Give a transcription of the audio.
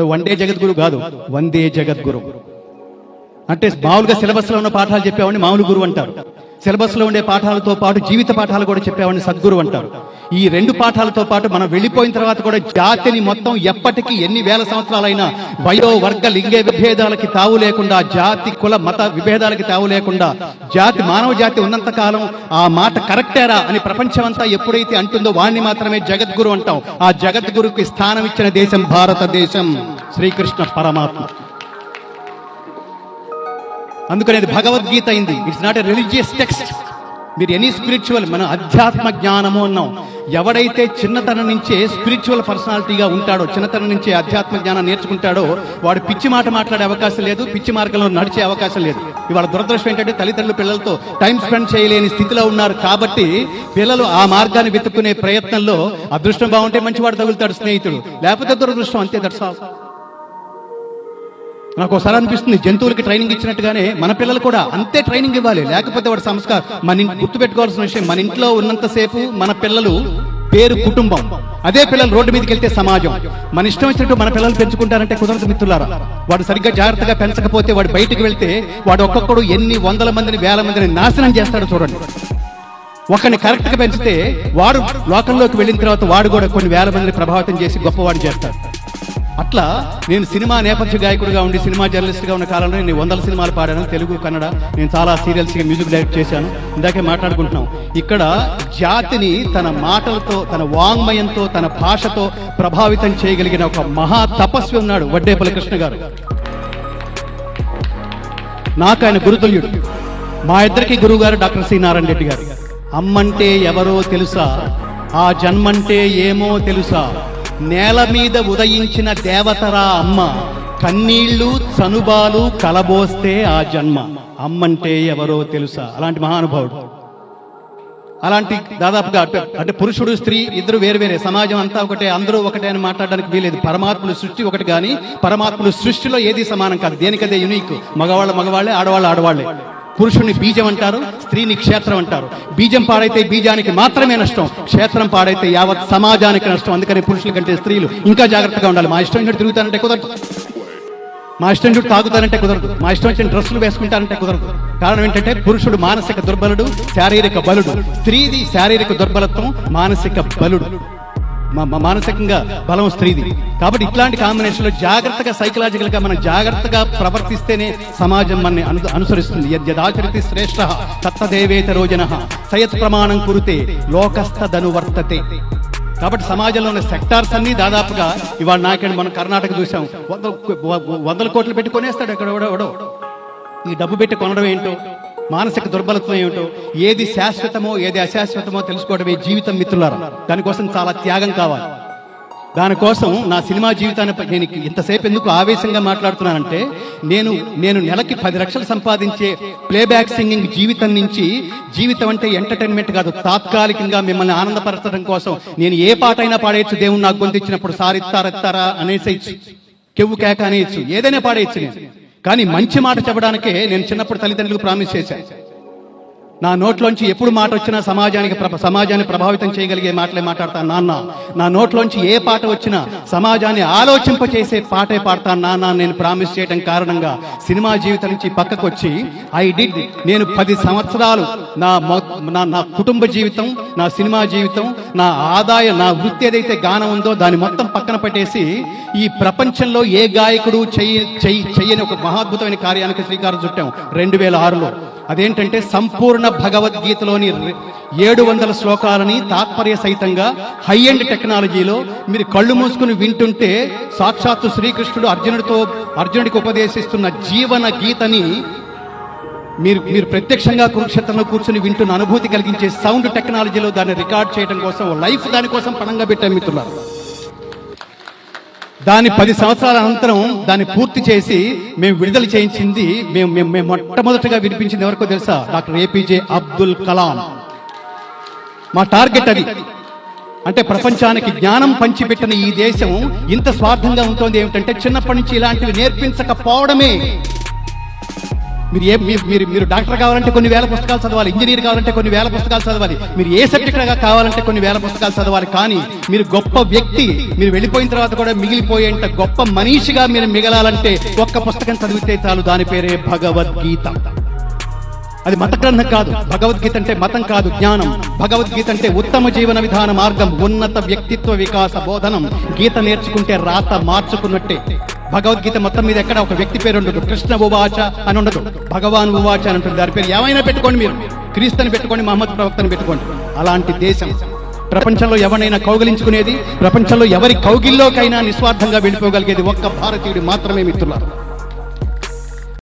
One day జగద్గురు కాదు. వందే జగద్గురు అంటే మామూలుగా సిలబస్లో ఉన్న పాఠాలు చెప్పేవాడిని మామూలు గురువు అంటారు. సిలబస్లో ఉండే పాఠాలతో పాటు జీవిత పాఠాలు కూడా చెప్పేవాడిని సద్గురు అంటారు. ఈ రెండు పాఠాలతో పాటు మనం వెళ్ళిపోయిన తర్వాత కూడా జాతిని మొత్తం ఎప్పటికీ ఎన్ని వేల సంవత్సరాలైనా వయో వర్గ లింగే విభేదాలకి తావు లేకుండా జాతి కుల మత విభేదాలకి తావు లేకుండా జాతి మానవ జాతి ఉన్నంత కాలం ఆ మాట కరెక్టేరా అని ప్రపంచమంతా ఎప్పుడైతే అంటుందో వాణ్ణి మాత్రమే జగద్గురు అంటాం. ఆ జగద్గురుకి స్థానం ఇచ్చిన దేశం భారతదేశం. శ్రీకృష్ణ పరమాత్మ. అందుకని అది భగవద్గీత అయింది. It's not a religious text మీరు ఎనీ స్పిరిచువల్ మన అధ్యాత్మ జ్ఞానము అన్నాం. ఎవడైతే చిన్నతనం నుంచే స్పిరిచువల్ పర్సనాలిటీగా ఉంటాడో చిన్నతనం నుంచే అధ్యాత్మ జ్ఞానం నేర్చుకుంటాడో వాడు పిచ్చి మాట మాట్లాడే అవకాశం లేదు పిచ్చి మార్గంలో నడిచే అవకాశం లేదు. ఇవాళ దురదృష్టం ఏంటంటే తల్లిదండ్రులు పిల్లలతో టైం స్పెండ్ చేయలేని స్థితిలో ఉన్నారు కాబట్టి పిల్లలు ఆ మార్గాన్ని వెతుక్కునే ప్రయత్నంలో అదృష్టం బాగుంటే మంచివాడు తగులుతాడు స్నేహితుడు. లేకపోతే దురదృష్టం అంతే దర్శా నాకు ఒకసారి అనిపిస్తుంది జంతువులకి ట్రైనింగ్ ఇచ్చినట్టుగానే మన పిల్లలు కూడా అంతే ట్రైనింగ్ ఇవ్వాలి. లేకపోతే వాడు సంస్కారం. మన గుర్తుపెట్టుకోవాల్సిన విషయం మన ఇంట్లో ఉన్నంతసేపు మన పిల్లలు పేరు కుటుంబం. అదే పిల్లలు రోడ్డు మీదకి వెళ్తే సమాజం. మన ఇష్టం వచ్చినట్టు మన పిల్లలు పెంచుకుంటారంటే కుదరదు మిత్రులారా. వాడు సరిగ్గా జాగ్రత్తగా పెంచకపోతే వాడు బయటికి వెళ్తే వాడు ఒక్కొక్కడు ఎన్ని వందల మందిని వేల మందిని నాశనం చేస్తాడు చూడండి. ఒకరిని కరెక్ట్గా పెంచితే వాడు లోకంలోకి వెళ్ళిన తర్వాత వాడు కూడా కొన్ని వేల మందిని ప్రభావితం చేసి గొప్పవాడు చేస్తాడు. అట్లా నేను సినిమా నేపథ్య గాయకుడిగా ఉండి సినిమా జర్నలిస్ట్గా ఉన్న కాలంలో నేను వందల సినిమాలు పాడాను. తెలుగు కన్నడ నేను చాలా సీరియల్స్ మ్యూజిక్ డైరెక్ట్ చేశాను. ఇందాకే మాట్లాడుకుంటున్నాం. ఇక్కడ జాతిని తన మాటలతో తన వాంగ్మయంతో తన భాషతో ప్రభావితం చేయగలిగిన ఒక మహా తపస్వి ఉన్నాడు వడ్డేపల్లి కృష్ణ గారు. నాకు ఆయన గురుతుల్యుడు. మా ఇద్దరికి గురువు గారు డాక్టర్ సి నారాయణ రెడ్డి గారు. అమ్మంటే ఎవరో తెలుసా? ఆ జన్మంటే ఏమో తెలుసా? నేల మీద ఉదయించిన దేవతరా అమ్మ కన్నీళ్ళు చనుబాలు కలబోస్తే ఆ జన్మ. అమ్మంటే ఎవరో తెలుసా? అలాంటి మహానుభావుడు. అలాంటి దాదాపుగా అటు- అంటే పురుషుడు స్త్రీ ఇద్దరు వేరు వేరే. సమాజం అంతా ఒకటే అందరూ ఒకటే అని మాట్లాడడానికి వీలేదు పరమాత్ముల సృష్టి ఒకటి కానీ పరమాత్ములు సృష్టిలో ఏది సమానం కాదు. దేనికదే యునిక్ మగవాళ్ళ మగవాళ్ళే ఆడవాళ్ళు ఆడవాళ్ళే. పురుషుని బీజం అంటారు స్త్రీని క్షేత్రం అంటారు. బీజం పాడైతే బీజానికి మాత్రమే నష్టం క్షేత్రం పాడైతే యావత్ సమాజానికి నష్టం. అందుకని పురుషుల కంటే స్త్రీలు ఇంకా జాగ్రత్తగా ఉండాలి. మా ఇష్టం వచ్చినట్టు తిరుగుతానంటే కుదరదు. మా ఇష్టం చూడు తాగుతానంటే కుదరదు. మా ఇష్టం వచ్చిన డ్రెస్సులు వేసుకుంటానంటే కుదరదు. కారణం ఏంటంటే పురుషుడు మానసిక దుర్బలుడు శారీరక బలుడు. స్త్రీది శారీరక దుర్బలత్వం మానసిక బలుడు. మానసికంగా బలం స్త్రీది కాబట్టి ఇట్లాంటి కాంబినేషన్లో జాగ్రత్తగా సైకలాజికల్గా మనం జాగ్రత్తగా ప్రవర్తిస్తేనే సమాజం మన అను అనుసరిస్తుంది. యద్యదాచరితి శ్రేష్ఠ తత్తదేవేత రోజన సయత్ ప్రమాణం కురితే లోకస్థదనువర్తతే కాబట్టి సమాజంలో ఉన్న సెక్టార్స్ అన్ని దాదాపుగా ఇవాళ నాకేంటి మనం కర్ణాటక చూసాం. వందల వందల కోట్లు పెట్టి కొనేస్తాడు ఎక్కడ ఈ డబ్బు పెట్టి కొనడం ఏంటో? మానసిక దుర్బలత్వం ఏమిటో ఏది శాశ్వతమో ఏది అశాశ్వతమో తెలుసుకోవడమే జీవితం మిత్రులారా. దానికోసం చాలా త్యాగం కావాలి. దానికోసం నా సినిమా జీవితాన్ని నేను ఇంతసేపు ఎందుకు ఆవేశంగా మాట్లాడుతున్నానంటే నేను నేను నెలకి పది లక్షలు సంపాదించే ప్లేబ్యాక్ సింగింగ్ జీవితం నుంచి జీవితం అంటే ఎంటర్టైన్మెంట్ కాదు తాత్కాలికంగా మిమ్మల్ని ఆనందపరచడం కోసం నేను ఏ పాట అయినా పాడేయచ్చు దేవుడు నాకు గొంతిచ్చినప్పుడు సారిత్తారెత్తారా అనేసేయచ్చు. కెవ్వు కేక అనేయచ్చు. ఏదైనా పాడేయచ్చు నేను. కానీ మంచి మాట చెప్పడానికే నేను చిన్నప్పుడు తల్లిదండ్రులకు ప్రామిస్ చేశాను నా నోట్లోంచి ఎప్పుడు మాట వచ్చినా సమాజానికి సమాజాన్ని ప్రభావితం చేయగలిగే మాటలే మాట్లాడతాను నాన్న. నా నోట్లోంచి ఏ పాట వచ్చినా సమాజాన్ని ఆలోచింపచేసే పాటే పాడతాను నాన్న నేను ప్రామిస్ చేయడం కారణంగా సినిమా జీవితం నుంచి పక్కకు వచ్చి ఐ డిడ్ నేను పది సంవత్సరాలు నా మొ- నా నా కుటుంబ జీవితం నా సినిమా జీవితం నా ఆదాయ నా వృత్తి ఏదైతే గానం ఉందో దాన్ని మొత్తం పక్కన పెట్టేసి ఈ ప్రపంచంలో ఏ గాయకుడు చెయ్యి చెయ్యి చెయ్యని ఒక మహాద్భుతమైన కార్యానికి శ్రీకారం చుట్టాం. రెండు వేల ఆరులో. అదేంటంటే సంపూర్ణ భగవద్గీతలోని ఏడు వందల శ్లోకాలని తాత్పర్య సహితంగా హై ఎండ్ టెక్నాలజీలో మీరు కళ్ళు మూసుకుని వింటుంటే సాక్షాత్తు శ్రీకృష్ణుడు అర్జునుడితో అర్జునుడికి ఉపదేశిస్తున్న జీవన గీతని మీరు మీరు ప్రత్యక్షంగా కురుక్షేత్రంలో కూర్చుని వింటున్న అనుభూతి కలిగించే సౌండ్ టెక్నాలజీలో దాన్ని రికార్డ్ చేయడం కోసం లైఫ్ దానికోసం పణంగా పెట్టాం మిత్రులారు. దాని పది సంవత్సరాల అనంతరం దాన్ని పూర్తి చేసి మేము విడుదల చేయించింది మేము మేము మేము మొట్టమొదటిగా వినిపించింది ఎవరికో తెలుసా? Doctor APJ Abdul Kalam. మా టార్గెట్ అది. అంటే ప్రపంచానికి జ్ఞానం పంచిపెట్టిన ఈ దేశం ఇంత స్వార్థంగా ఉంటుంది ఏమిటంటే చిన్నప్పటి నుంచి ఇలాంటివి నేర్పించకపోవడమే. మీరు ఏ మీరు మీరు మీరు డాక్టర్ కావాలంటే కొన్ని వేల పుస్తకాలు చదవాలి ఇంజనీర్ కావాలంటే కొన్ని వేల పుస్తకాలు చదవాలి మీరు ఏ సబ్జెక్ట్ కావాలంటే కొన్ని వేల పుస్తకాలు చదవాలి కానీ మీరు గొప్ప వ్యక్తి మీరు వెళ్ళిపోయిన తర్వాత కూడా మిగిలిపోయేంత గొప్ప మనిషిగా మీరు మిగలాలంటే ఒక్క పుస్తకం చదివితే చాలు దాని పేరే భగవద్గీత. అది మత గ్రంథం కాదు. భగవద్గీత అంటే మతం కాదు జ్ఞానం. భగవద్గీత అంటే ఉత్తమ జీవన విధాన మార్గం ఉన్నత వ్యక్తిత్వ వికాస బోధనం. గీత నేర్చుకుంటే రాత మార్చుకున్నట్టే. భగవద్గీత మొత్తం మీద ఎక్కడ ఒక వ్యక్తి పేరు ఉండదు. కృష్ణ ఉవాచ అని ఉండదు. భగవాన్ ఉవాచ అని ఉంటుంది దాని పేరు ఏమైనా పెట్టుకోండి మీరు. క్రీస్తుని పెట్టుకోండి మహమ్మద్ ప్రవక్తను పెట్టుకోండి. అలాంటి దేశం. ప్రపంచంలో ఎవరైనా కౌగిలించుకునేది ప్రపంచంలో ఎవరి కౌగిల్లోకైనా నిస్వార్థంగా వెళ్ళిపోగలిగేది ఒక్క భారతీయుడు మాత్రమే మిత్రులారు.